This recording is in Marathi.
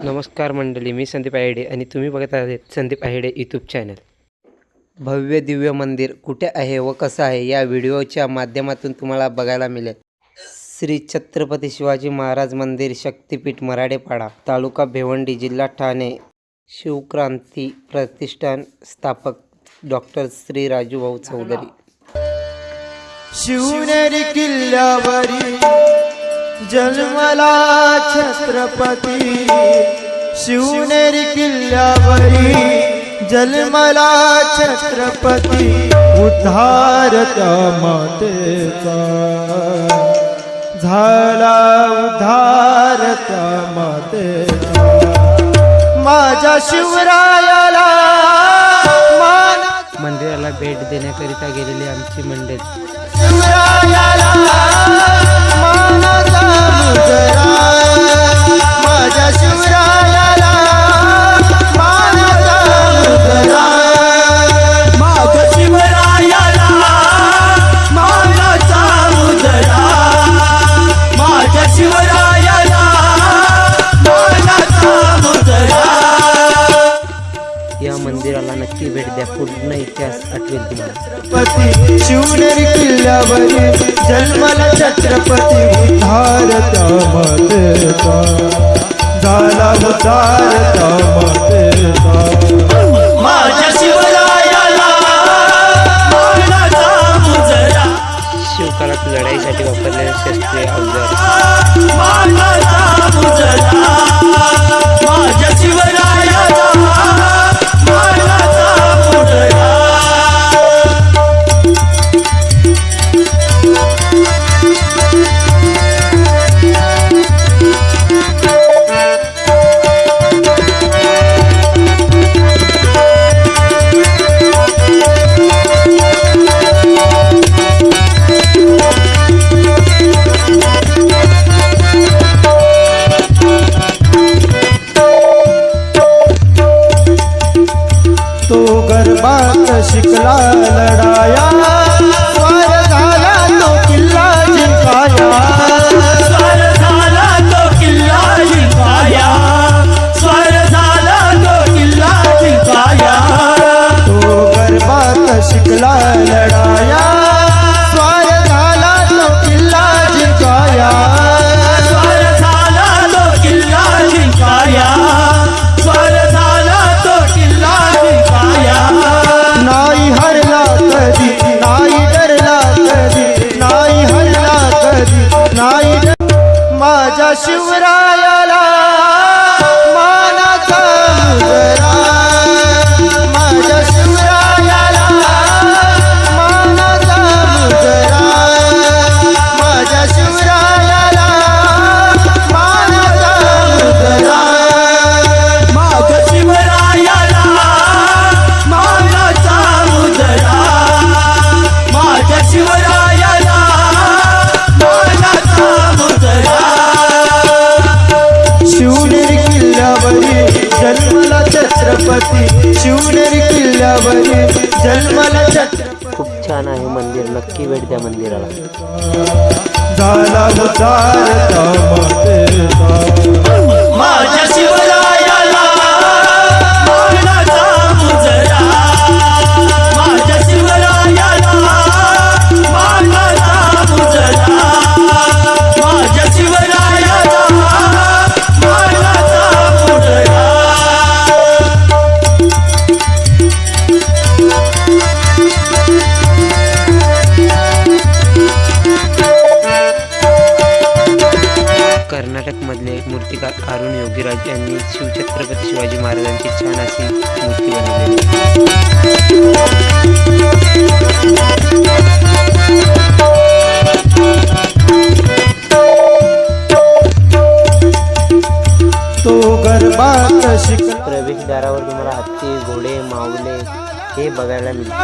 नमस्कार मंडळी मी संदीप आहिडे आणि तुम्ही बघत आहात संदीप आहिडे यूट्यूब चॅनल भव्य दिव्य मंदिर कुठे आहे व कसं आहे या व्हिडिओच्या माध्यमातून तुम्हाला बघायला मिळेल. श्री छत्रपती शिवाजी महाराज मंदिर शक्तिपीठ मराडेपाडा तालुका भिवंडी जिल्हा ठाणे. शिवक्रांती प्रतिष्ठान स्थापक डॉक्टर श्री राजूभाऊ चौधरी. शिवनेरी किल्ल्यावरी जन्मला छत्रपती. शिवनेरी किल्ल्यावरी जन्मला छत्रपती. उद्धार त्या मातेचा. झाला उद्धार त्या मातेचा. माझ्या शिवरायाला मंदिराला भेट देण्याकरिता गेलेली आमची मंडळी. पूर्ण इतिहास आठवेल तुम्हाला. छत्रपती शिवनेरी किल्ल्यावरी जन्मला छत्रपती त्या मातेचा झाला त्या मातेचा माझ्या शिवरायाला शिवकाळात लढाईसाठी वापरलेले शस्त्रीय अवजार. तो गर्भात शिकला लढाया. झाला तो किल्ला जिंकाया. माझ्या शिवनेरी किल्ल्यावरी जन्मला खूप छान आहे मंदिर नक्की भेट द्या मंदिराला. झाला मूर्तिकार अरुण योगीराज यांनी शिवछत्रपती शिवाजी महाराजांची छान अशी मूर्ती बनवलेली आहे. तो गर्भात शिकला. प्रवेशद्वारावर तुम्हाला हत्ती घोडे माऊले हे बघायला मिळते